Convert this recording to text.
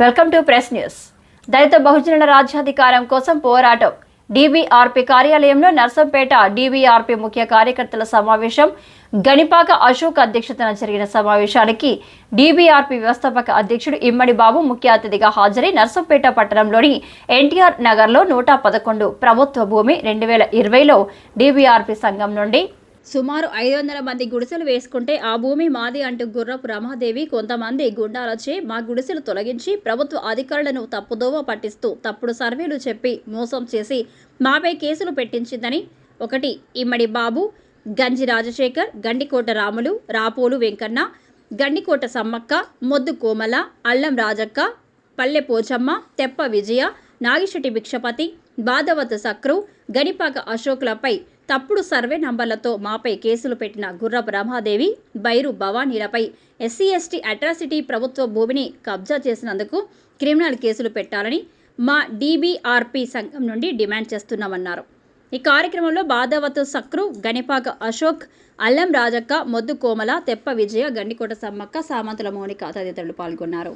Welcome to press news. దళిత బహుజనుల రాజ్యాధికారం కోసం పోరాటం. డీబీఆర్పీ కార్యాలయంలో నర్సంపేట డీబీఆర్పీ ముఖ్య కార్యకర్తల సమావేశం గణిపాక అశోక్ అధ్యక్షతన జరిగిన సమావేశానికి డీబీఆర్పీ వ్యవస్థాపక అధ్యక్షుడు ఇమ్మడి బాబు ముఖ్య అతిథిగా హాజరై నర్సంపేట పట్టణంలోని ఎన్టీఆర్ నగర్లో నూట పదకొండు ప్రభుత్వ భూమి రెండు వేల ఇరవైలో డీబీఆర్పీ సంఘం నుండి సుమారు ఐదు వందల మంది గుడిసెలు వేసుకుంటే ఆ భూమి మాది అంటూ గుర్రపు రమాదేవి కొంతమంది గుండాలచే మా గుడిసెలు తొలగించి ప్రభుత్వ అధికారులను తప్పుదోవ పట్టిస్తూ తప్పుడు సర్వేలు చెప్పి మోసం చేసి మాపై కేసులు పెట్టించిందని. ఒకటి ఇమ్మడి బాబు గంజి రాజశేఖర్ గండికోట రాములు రాపోలు వెంకన్న గండికోట సమ్మక్క మొద్దు కోమల అల్లం రాజక్క పల్లె పోచమ్మ తెప్ప విజయ నాగిశెట్టి భిక్షపతి బాధవత సక్రు గణిపాక అశోకులపై తప్పుడు సర్వే నంబర్లతో మాపై కేసులు పెట్టిన గుర్రపు రమాదేవి బైరు భవానీలపై ఎస్సీ ఎస్టీ అట్రాసిటీ ప్రభుత్వ భూమిని కబ్జా చేసినందుకు క్రిమినల్ కేసులు పెట్టాలని మా డీబీఆర్పీ సంఘం నుండి డిమాండ్ చేస్తున్నామన్నారు. ఈ కార్యక్రమంలో బాధవత్ సక్రు గణిపాక అశోక్ అల్లం రాజక్క మొద్దు కోమల తెప్ప విజయ గండికోట సమ్మక్క సామంతుల మౌనిక తదితరులు పాల్గొన్నారు.